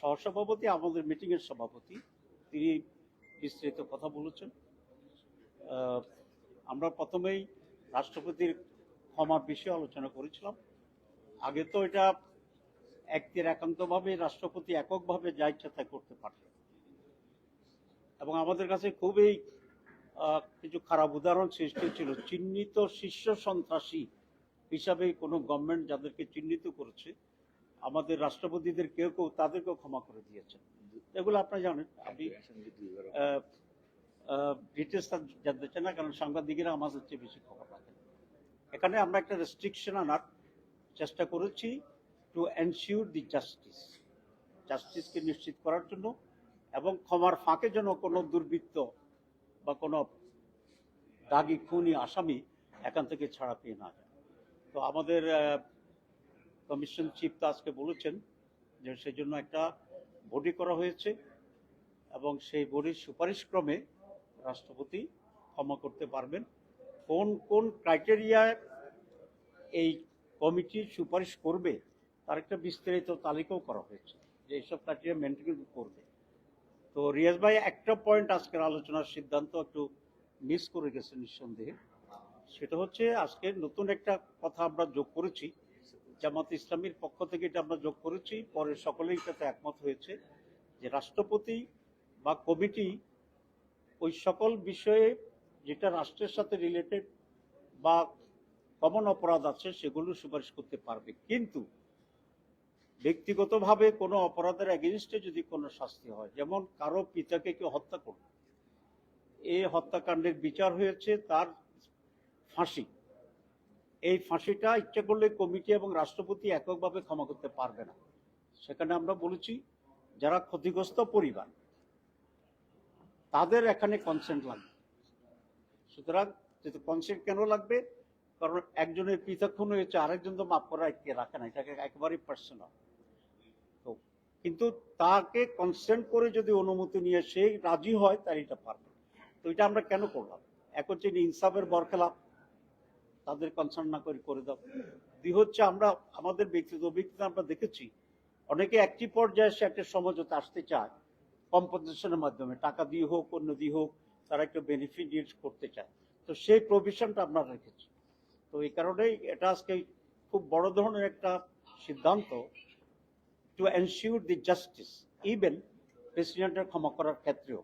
সহসভাপতি আমাদের মিটিংয়ের সভাপতি, তিনি বিস্তৃত কথা বলেছেন। আমরা প্রথমেই রাষ্ট্রপতির ক্ষমার বিষয়ে আলোচনা করেছিলাম। আগে তো এটা একটির একান্তভাবে, রাষ্ট্রপতি এককভাবে যা ইচ্ছা তাই করতে পারতেন। এবং আমাদের কাছে খুবই কিছু খারাপ উদাহরণ সৃষ্টি ছিল। চিহ্নিত শীর্ষ সন্ত্রাসী হিসাবে কোনো গভর্নমেন্ট যাদেরকে চিহ্নিত করেছে আমাদের রাষ্ট্রপতিদের কেউ কেউ তাদেরকেও ক্ষমা করে দিয়েছেন। এগুলো আপনারা জানেন, আপনি ডিটেলস জানতে চান না, কারণ সাংবাদিকেরা আমাদের চেয়ে বেশি খবর রাখেন। এখানে আমরা একটা রেস্ট্রিকশন আনার চেষ্টা করেছি টু এনশিওর দি জাস্টিস জাস্টিসকে নিশ্চিত করার জন্য এবং ক্ষমার ফাঁকে যেন কোনো দুর্বৃত্ত বা কোনো দাগি খুনি, আসামি এখান থেকে ছাড়া পেয়ে না যায়। তো আমাদের কমিশন চিফ তো আজকে বলেছেন যে সেই জন্য একটা বডি করা হয়েছে এবং সেই বডির সুপারিশ ক্রমে রাষ্ট্রপতি ক্ষমা করতে পারবেন। কোন কোন ক্রাইটেরিয়ায় এই কমিটি সুপারিশ করবে তার একটা বিস্তারিত তালিকাও করা হয়েছে যে এইসব ক্রাইটেরিয়া মেনটেন করবে। তো রিয়াজ ভাই, একটা পয়েন্ট আজকের আলোচনার সিদ্ধান্ত একটু মিস করে গেছে নিঃসন্দেহে। সেটা হচ্ছে আজকে নতুন একটা কথা আমরা যোগ করেছি। জামাত ইসলামীর পক্ষ থেকে এটা আমরা যোগ করেছি, পরে সকলেই তাতে একমত হয়েছে যে রাষ্ট্রপতি বা কমিটি ওই সকল বিষয়ে যেটা রাষ্ট্রের সাথে রিলেটেড বা কমন অপরাধ আছে সেগুলো সুপারিশ করতে পারবে। কিন্তু ব্যক্তিগতভাবে কোনো অপরাধের এগেনস্টে যদি কোনো শাস্তি হয়, যেমন কারও পিতাকে কেউ হত্যা করল এই হত্যাকাণ্ডের বিচার হয়েছে, তার ফাঁসি এই ফাঁসিটা ইচ্ছা করলে কমিটি এবং রাষ্ট্রপতি এককভাবে ক্ষমা করতে পারবে না। সেখানে আমরা বলেছি, যারা ক্ষতিগ্রস্ত পরিবার, তাদের এখানে কনসেন্ট লাগবে। সুতরাং যেহেতু কনসেন্ট কেন লাগবে? কারণ একজনের পিতা খুন হয়েছে, আরেকজন তো মাফ করা রাখে না, এটাকে একেবারেই পার্সোনাল তো কিন্তু তাকে কনসেন্ট করে যদি অনুমতি নিয়ে সে রাজি হয় তার এটা পারবে তো এটা আমরা কেন করলাম? এক হচ্ছে ইনসাফের বরখেলাপ। তাদের কনসার্ন না করে করে দাও। দুই হচ্ছে আমরা, আমাদের ব্যক্তিগত অভিজ্ঞতা আমরা দেখেছি, অনেকে একটি পর্যায়ে সে একটা সমঝোতা আসতে চায় কম্পনসেশনের মাধ্যমে, টাকা দিয়ে হোক অন্য দিয়ে হোক, তারা একটা বেনিফিট ইউজ করতে চায়। তো সেই প্রভিশনটা আমরা রেখেছি। তো এই কারণেই এটা আজকে খুব বড় ধরনের একটা সিদ্ধান্ত to ensure the justice even প্রেসিডেন্টের ক্ষমা করার ক্ষেত্রেও।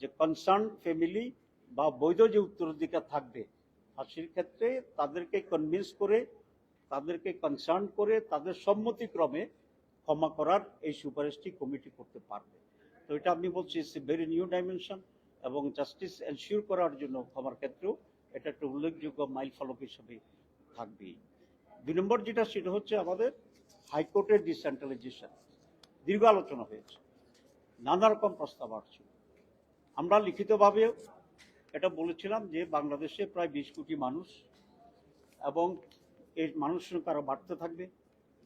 যে কনসার্ন ফ্যামিলি বা বৈধ যে উত্তরাধিকার থাকবে ফাঁসির ক্ষেত্রে তাদেরকে কনভিন্স করে, তাদেরকে কনসার্ন করে, তাদের সম্মতিক্রমে ক্ষমা করার এই সুপারিশটি কমিটি করতে পারবে। তো এটা আমি বলছি it's a very new dimension এবং জাস্টিস এনশিওর করার জন্য ক্ষমার ক্ষেত্রেও এটা একটা উল্লেখযোগ্য মাইল ফলক হিসেবে থাকবেই। দুই নম্বর যেটা, সেটা হচ্ছে আমাদের হাইকোর্টের ডিসেন্ট্রালাইজেশন দীর্ঘ আলোচনা হয়েছে। নানা রকম প্রস্তাব আসছে। আমরা লিখিতভাবে এটা বলেছিলাম যে বাংলাদেশে প্রায় বিশ কোটি মানুষ এবং এই মানুষ সংখ্যা আরও বাড়তে থাকবে।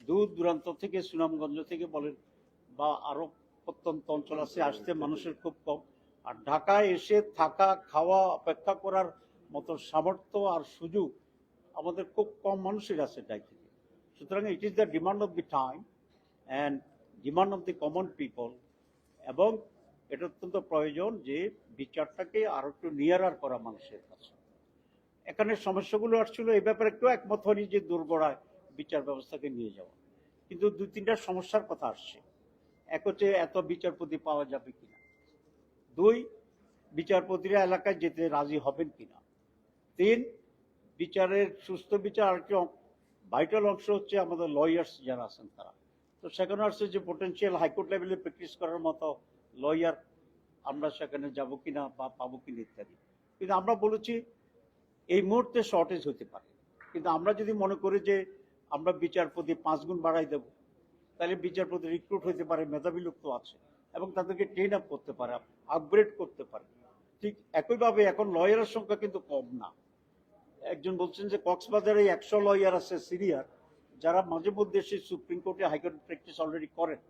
দূর দূরান্ত থেকে, সুনামগঞ্জ থেকে বলেন, বা আরও প্রত্যন্ত অঞ্চল আছে, আসতে মানুষের খুব কম। আর ঢাকায় এসে থাকা, খাওয়া, অপেক্ষা করার মতো সামর্থ্য আর সুযোগ আমাদের খুব কম মানুষের আছে দায়িত্ব সুতরাং it is the demand of the time and demand of the common people এবং এটা অত্যন্ত প্রয়োজন যে বিচারটাকে আরও একটু নিয়ারার করা মানুষের কাছে। এখানে সমস্যাগুলো আসছিল, এই ব্যাপারে একটু একমত হয়নি যে দুর্গড়ায় বিচার ব্যবস্থাকে নিয়ে যাওয়া। কিন্তু দুই তিনটা সমস্যার কথা আসছে। এক হচ্ছে এত বিচারপতি পাওয়া যাবে কিনা? দুই, বিচারপতিরা এলাকায় যেতে রাজি হবেন কিনা? তিন, বিচারের সুস্থ বিচার আরেকটি ভাইটাল অংশ হচ্ছে আমাদের লয়ার্স যারা আছেন তারা। তো সেখানে আসছে যে পোটেন্সিয়াল হাইকোর্ট লেভেলে প্র্যাকটিস করার মতো লয়ার, আমরা সেখানে যাব কিনা বা পাবো কিনা ইত্যাদি। কিন্তু আমরা বলেছি, এই মুহূর্তে শর্টেজ হতে পারে। কিন্তু আমরা যদি মনে করি যে আমরা বিচারপতি পাঁচ গুণ বাড়াই দেব, তাহলে বিচারপতি রিক্রুট হতে পারে, মেধাবী লোক তো আছে, এবং তাদেরকে ট্রেন আপ করতে পারে আপগ্রেড করতে পারে। ঠিক একইভাবে এখন লয়ারের সংখ্যা কিন্তু কম না। একজন বলছেন যে কক্সবাজারে একশো লয়ার আছে সিরিয়ার যারা মাঝে মধ্যে সেই সুপ্রিম কোর্টে হাইকোর্ট প্র্যাকটিস অলরেডি করেন।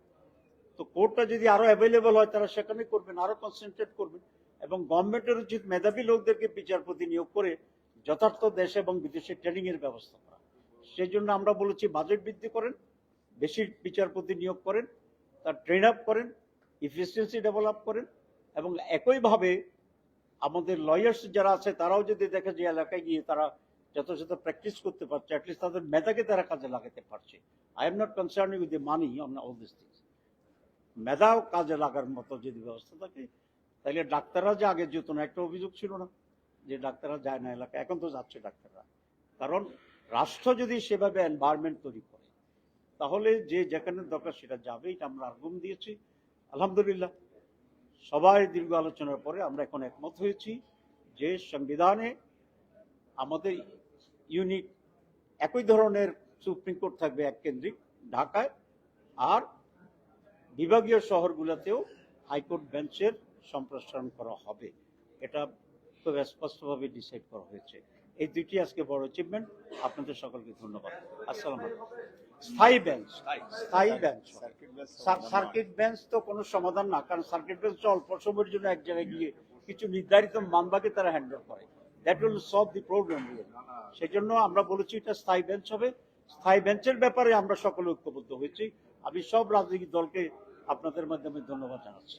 তো কোর্টটা যদি আরও অ্যাভেলেবল হয়, তারা সেখানে করবেন, আরও কনসেন্ট্রেট করবেন। এবং গভর্নমেন্টের উচিত মেধাবী লোকদেরকে বিচারপতি নিয়োগ করে যথার্থ দেশে এবং বিদেশে ট্রেনিং এর ব্যবস্থা করা। সেই জন্য আমরা বলেছি বাজেট বৃদ্ধি করেন, বেশি বিচারপতি নিয়োগ করেন, তার ট্রেন আপ করেন ইফিসিয়েন্সি ডেভেলপ করেন, এবং একইভাবে আমাদের লয়ার্স যারা আছে, তারাও যদি দেখে যে এলাকায় গিয়ে তারা যথাযথ প্র্যাকটিস করতে পারছে অ্যাটলিস্ট তাদের মেধাকে তারা কাজে লাগাতে পারছে। I am not concern with the money on all this things মেধাও কাজে লাগার মতো যদি ব্যবস্থা থাকে, তাহলে ডাক্তাররা যে আগে যেত না, একটা অভিযোগ ছিল না যে ডাক্তাররা যায় না এলাকায়, এখন তো যাচ্ছে ডাক্তাররা। কারণ রাষ্ট্র যদি সেভাবে এনভায়রনমেন্ট তৈরি করে, তাহলে যে যেখানে দরকার সেটা যাবে, এটা আমরা আর্গুম দিয়েছি। আলহামদুলিল্লাহ, সবাই দীর্ঘ আলোচনার পরে আমরা এখন একমত হয়েছি যে সংবিধানে আমাদের ইউনিক একই ধরনের সুপ্রিম কোর্ট থাকবে এক কেন্দ্রিক ঢাকায় আর বিভাগীয় শহরগুলোতেও হাইকোর্ট বেঞ্চের সম্প্রসারণ করা হবে। এটা খুব স্পষ্টভাবে ডিসাইড করা হয়েছে। এই দুইটি আজকে বড় অ্যাচিভমেন্ট আপনাদের সকলকে ধন্যবাদ। আসসালাম স্থায়ী বেঞ্চ স্থায়ী বেঞ্চ সার্কিট বেঞ্চ তো কোনো সমাধান না, কারণ সার্কিট বেঞ্চ অল্প সময়ের জন্য এক জায়গায় গিয়ে কিছু নির্ধারিত মামলাকে তারা হ্যান্ডেল করে। That will solve the problem সেই জন্য আমরা বলেছি এটা স্থায়ী বেঞ্চ হবে। স্থায়ী বেঞ্চের ব্যাপারে আমরা সকলে ঐক্যবদ্ধ হয়েছি। আমি সব রাজনৈতিক দলকে আপনাদের মাধ্যমে ধন্যবাদ জানাচ্ছি।